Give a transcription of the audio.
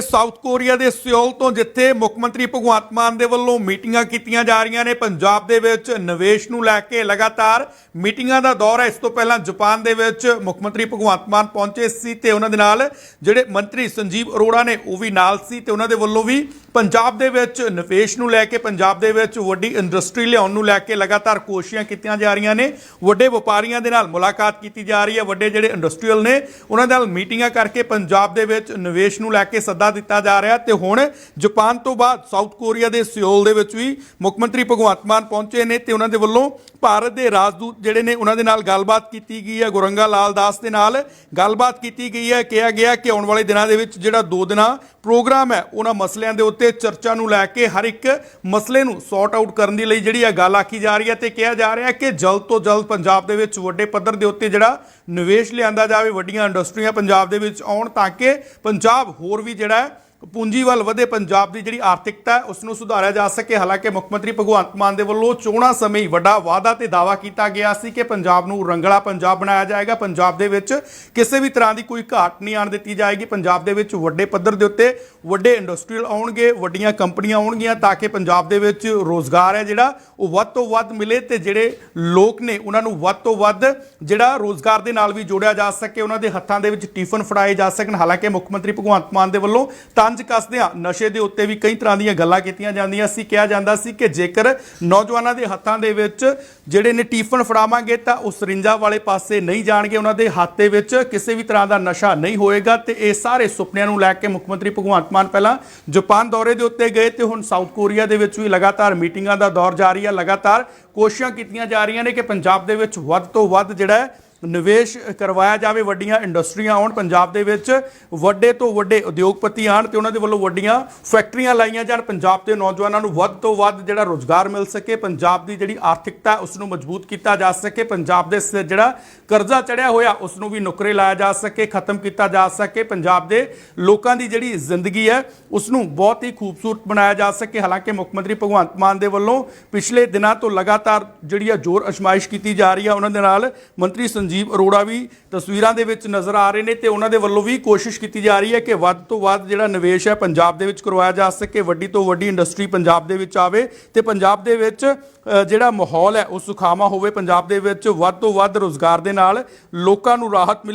South Korea ਦੇ Seoul ਤੋਂ ਜਿੱਥੇ ਮੁੱਖ ਮੰਤਰੀ ਭਗਵੰਤ ਮਾਨ ਦੇ ਵੱਲੋਂ ਮੀਟਿੰਗਾਂ ਕੀਤੀਆਂ ਜਾ ਰਹੀਆਂ ਨੇ, ਪੰਜਾਬ ਦੇ ਵਿੱਚ ਨਿਵੇਸ਼ ਨੂੰ ਲੈ ਕੇ ਲਗਾਤਾਰ ਮੀਟਿੰਗਾਂ ਦਾ ਦੌਰ ਹੈ। ਇਸ ਤੋਂ ਪਹਿਲਾਂ ਜਾਪਾਨ ਦੇ ਵਿੱਚ ਮੁੱਖ ਮੰਤਰੀ ਭਗਵੰਤ ਮਾਨ ਪਹੁੰਚੇ ਸੀ ਤੇ ਉਹਨਾਂ ਦੇ ਨਾਲ ਜਿਹੜੇ ਮੰਤਰੀ ਸੰਜੀਵ ਅਰੋੜਾ ਨੇ ਉਹ ਵੀ ਨਾਲ ਸੀ ਤੇ ਉਹਨਾਂ ਦੇ ਵੱਲੋਂ ਵੀ ਪੰਜਾਬ ਦੇ ਵਿੱਚ ਨਿਵੇਸ਼ ਨੂੰ ਲੈ ਕੇ, ਪੰਜਾਬ ਦੇ ਵਿੱਚ ਵੱਡੀ ਇੰਡਸਟਰੀ ਲਿਆਉਣ ਨੂੰ ਲੈ ਕੇ ਲਗਾਤਾਰ ਕੋਸ਼ਿਸ਼ਾਂ ਕੀਤੀਆਂ ਜਾ ਰਹੀਆਂ ਨੇ। ਵੱਡੇ ਵਪਾਰੀਆਂ ਦੇ ਨਾਲ ਮੁਲਾਕਾਤ ਕੀਤੀ ਜਾ ਰਹੀ ਹੈ। ਵੱਡੇ ਜਿਹੜੇ ਇੰਡਸਟਰੀਅਲ ਨੇ, ਉਹਨਾਂ ਨਾਲ ਮੀਟਿੰਗਾਂ ਕਰਕੇ ਪੰਜਾਬ ਦੇ ਵਿੱਚ ਨਿਵੇਸ਼ ਨੂੰ ਲੈ ਕੇ ਸੱਦਾ ਦਿੱਤਾ ਜਾ ਰਿਹਾ ਤੇ ਹੁਣ ਜਾਪਾਨ ਤੋਂ ਬਾਅਦ ਸਾਊਥ ਕੋਰੀਆ ਦੇ ਸਿਓਲ ਦੇ ਵਿੱਚ ਵੀ ਮੁੱਖ ਮੰਤਰੀ ਭਗਵੰਤ ਮਾਨ ਪਹੁੰਚੇ ਨੇ ਤੇ ਉਹਨਾਂ ਦੇ ਵੱਲੋਂ ਭਾਰਤ ਦੇ ਰਾਜਦੂਤ ਜਿਹੜੇ ਨੇ, ਉਹਨਾਂ ਦੇ ਨਾਲ ਗੱਲਬਾਤ ਕੀਤੀ ਗਈ ਹੈ। ਗੁਰੰਗਾ ਲਾਲ ਦਾਸ ਦੇ ਨਾਲ ਗੱਲਬਾਤ ਕੀਤੀ ਗਈ ਹੈ। ਕਿਹਾ ਗਿਆ ਕਿ ਆਉਣ ਵਾਲੇ ਦਿਨਾਂ ਦੇ ਵਿੱਚ ਜਿਹੜਾ ਦੋ ਦਿਨਾਂ ਪ੍ਰੋਗਰਾਮ ਹੈ, ਉਹਨਾਂ ਮਸਲਿਆਂ ਦੇ ਉੱਤੇ ਚਰਚਾ ਨੂੰ ਲੈ ਕੇ ਹਰ ਇੱਕ ਮਸਲੇ ਨੂੰ ਸੌਰਟ ਆਊਟ ਕਰਨ ਦੀ ਲਈ ਜਿਹੜੀ ਇਹ ਗੱਲ ਆਖੀ ਜਾ ਰਹੀ ਹੈ ਤੇ ਕਿਹਾ ਜਾ ਰਿਹਾ ਕਿ ਜਲਦ ਤੋਂ ਜਲਦ ਪੰਜਾਬ ਦੇ ਵਿੱਚ ਵੱਡੇ ਪੱਧਰ ਦੇ ਉੱਤੇ ਜਿਹੜਾ ਨਿਵੇਸ਼ ਲਿਆਂਦਾ ਜਾਵੇ, ਵੱਡੀਆਂ ਇੰਡਸਟਰੀਆਂ ਪੰਜਾਬ ਦੇ ਵਿੱਚ ਆਉਣ ਤਾਂ ਕਿ ਪੰਜਾਬ ਹੋਰ ਵੀ ਜਿਹੜਾ ਪੂੰਜੀ ਵੱਲ ਵਧੇ, ਪੰਜਾਬ ਦੀ ਜਿਹੜੀ ਆਰਥਿਕਤਾ ਹੈ ਉਸ ਨੂੰ ਸੁਧਾਰਿਆ ਜਾ ਸਕੇ। ਹਾਲਾਂਕਿ ਮੁੱਖ ਮੰਤਰੀ ਭਗਵੰਤ ਮਾਨ ਦੇ ਵੱਲੋਂ ਚੋਣਾਂ ਸਮੇਂ ਹੀ ਵੱਡਾ ਵਾਅਦਾ ਤੇ ਦਾਅਵਾ ਕੀਤਾ ਗਿਆ ਸੀ ਕਿ ਪੰਜਾਬ ਨੂੰ ਰੰਗਲਾ ਪੰਜਾਬ ਬਣਾਇਆ ਜਾਏਗਾ। ਪੰਜਾਬ ਦੇ ਵਿੱਚ ਕਿਸੇ ਵੀ ਤਰ੍ਹਾਂ ਦੀ ਕੋਈ ਘਾਟ ਨਹੀਂ ਆਣ ਦਿੱਤੀ ਜਾਏਗੀ। ਪੰਜਾਬ ਦੇ ਵਿੱਚ ਵੱਡੇ ਪੱਧਰ ਦੇ ਉੱਤੇ ਵੱਡੇ ਇੰਡਸਟਰੀਅਲ ਆਉਣਗੇ, ਵੱਡੀਆਂ ਕੰਪਨੀਆਂ ਆਉਣਗੀਆਂ ਤਾਂ ਕਿ ਪੰਜਾਬ ਦੇ ਵਿੱਚ ਰੋਜ਼ਗਾਰ ਹੈ ਜਿਹੜਾ, ਉਹ ਵੱਧ ਤੋਂ ਵੱਧ ਮਿਲੇ ਤੇ ਜਿਹੜੇ ਲੋਕ ਨੇ, ਉਹਨਾਂ ਨੂੰ ਵੱਧ ਤੋਂ ਵੱਧ ਜਿਹੜਾ ਰੋਜ਼ਗਾਰ ਦੇ ਨਾਲ ਵੀ ਜੋੜਿਆ ਜਾ ਸਕੇ। ਉਹਨਾਂ ਦੇ ਹੱਥਾਂ ਦੇ ਵਿੱਚ ਟਿਫਨ ਫੜਾਏ ਜਾ ਸਕਣ। ਹਾਲਾਂਕਿ ਮੁੱਖ ਮੰਤਰੀ ਭਗਵੰਤ ਮਾਨ ਦੇ ਵੱਲੋਂ ਤਾਂ ਤੰਜ ਕੱਸਦਿਆਂ ਨਸ਼ੇ ਦੇ ਉੱਤੇ ਵੀ ਕਈ ਤਰ੍ਹਾਂ ਦੀਆਂ ਗੱਲਾਂ ਕੀਤੀਆਂ ਜਾਂਦੀਆਂ ਸੀ। ਕਿਹਾ ਜਾਂਦਾ ਸੀ ਕਿ ਜੇਕਰ ਨੌਜਵਾਨਾਂ ਦੇ ਹੱਥਾਂ ਦੇ ਵਿੱਚ ਜਿਹੜੇ ਨੇ ਟੀਫਨ ਫੜਾਵਾਂਗੇ ਤਾਂ ਉਹ ਸਰਿੰਜਾਂ ਵਾਲੇ ਪਾਸੇ ਨਹੀਂ ਜਾਣਗੇ। ਉਹਨਾਂ ਦੇ ਹੱਥ ਦੇ ਵਿੱਚ ਕਿਸੇ ਵੀ ਤਰ੍ਹਾਂ ਦਾ ਨਸ਼ਾ ਨਹੀਂ ਹੋਏਗਾ ਤੇ ਇਹ ਸਾਰੇ ਸੁਪਨਿਆਂ ਨੂੰ ਲੈ ਕੇ ਮੁੱਖ ਮੰਤਰੀ ਭਗਵੰਤ ਮਾਨ ਪਹਿਲਾਂ ਜਾਪਾਨ ਦੌਰੇ ਦੇ ਉੱਤੇ ਗਏ ਤੇ ਹੁਣ ਸਾਊਥ ਕੋਰੀਆ ਦੇ ਵਿੱਚ ਵੀ ਲਗਾਤਾਰ ਮੀਟਿੰਗਾਂ ਦਾ ਦੌਰ ਜਾਰੀ ਹੈ ਲਗਾਤਾਰ ਕੋਸ਼ਿਸ਼ਾਂ ਕੀਤੀਆਂ ਜਾ ਰਹੀਆਂ ਨੇ ਕਿ ਪੰਜਾਬ ਦੇ ਵਿੱਚ ਵੱਧ ਤੋਂ ਵੱਧ ਜਿਹੜਾ ਨਿਵੇਸ਼ ਕਰਵਾਇਆ ਜਾਵੇ, ਵੱਡੀਆਂ ਇੰਡਸਟਰੀਆਂ ਆਉਣ ਪੰਜਾਬ ਦੇ ਵਿੱਚ, ਵੱਡੇ ਤੋਂ ਵੱਡੇ ਉਦਯੋਗਪਤੀ ਆਣ ਤੇ ਉਹਨਾਂ ਦੇ ਵੱਲੋਂ ਵੱਡੀਆਂ ਫੈਕਟਰੀਆਂ ਲਾਈਆਂ ਜਾਣ, ਪੰਜਾਬ ਦੇ ਨੌਜਵਾਨਾਂ ਨੂੰ ਵੱਧ ਤੋਂ ਵੱਧ ਜਿਹੜਾ ਰੋਜ਼ਗਾਰ ਮਿਲ ਸਕੇ, ਪੰਜਾਬ ਦੀ ਜਿਹੜੀ ਆਰਥਿਕਤਾ ਉਸ ਨੂੰ ਮਜ਼ਬੂਤ ਕੀਤਾ ਜਾ ਸਕੇ, ਪੰਜਾਬ ਦੇ ਸਿਰ ਜਿਹੜਾ ਕਰਜ਼ਾ ਚੜਿਆ ਹੋਇਆ ਉਸ ਨੂੰ ਵੀ ਨੁਕਰੇ ਲਾਇਆ ਜਾ ਸਕੇ, ਖਤਮ ਕੀਤਾ ਜਾ ਸਕੇ, ਪੰਜਾਬ ਦੇ ਲੋਕਾਂ ਦੀ ਜਿਹੜੀ ਜ਼ਿੰਦਗੀ ਹੈ ਉਸ ਨੂੰ ਬਹੁਤ ਹੀ ਖੂਬਸੂਰਤ ਬਣਾਇਆ ਜਾ ਸਕੇ। ਹਾਲਾਂਕਿ ਮੁੱਖ ਮੰਤਰੀ ਭਗਵੰਤ ਮਾਨ ਦੇ ਵੱਲੋਂ ਪਿਛਲੇ ਦਿਨਾਂ ਤੋਂ ਲਗਾਤਾਰ ਜਿਹੜੀ ਆ ਜ਼ੋਰ ਅਸ਼ਮਾਇਸ਼ ਕੀਤੀ ਜਾ ਰਹੀ ਹੈ ਉਹਨਾਂ ਦੇ ਨਾਲ ਮੰਤਰੀ ਸੰਜੀਵ ਅਰੋੜਾ ਵੀ ਤਸਵੀਰਾਂ ਦੇ ਵਿੱਚ ਨਜ਼ਰ ਆ ਰਹੇ ਨੇ ਤੇ ਉਹਨਾਂ ਦੇ ਵੱਲੋਂ ਵੀ ਕੋਸ਼ਿਸ਼ ਕੀਤੀ ਜਾ ਰਹੀ ਹੈ ਕਿ ਵੱਧ ਤੋਂ ਵੱਧ ਜਿਹੜਾ ਨਿਵੇਸ਼ ਹੈ ਪੰਜਾਬ ਦੇ ਵਿੱਚ ਕਰਵਾਇਆ ਜਾ ਸਕੇ, ਵੱਡੀ ਤੋਂ ਵੱਡੀ ਇੰਡਸਟਰੀ ਪੰਜਾਬ ਦੇ ਵਿੱਚ ਆਵੇ ਤੇ ਪੰਜਾਬ ਦੇ ਵਿੱਚ ਜਿਹੜਾ ਮਾਹੌਲ ਹੈ ਉਹ ਸੁਖਾਵਾਂ ਹੋਵੇ, ਪੰਜਾਬ ਦੇ ਵਿੱਚ ਵੱਧ ਤੋਂ ਵੱਧ ਰੋਜ਼ਗਾਰ ਦੇ ਨਾਲ ਲੋਕਾਂ ਨੂੰ ਰਾਹਤ ਮਿਲੇ।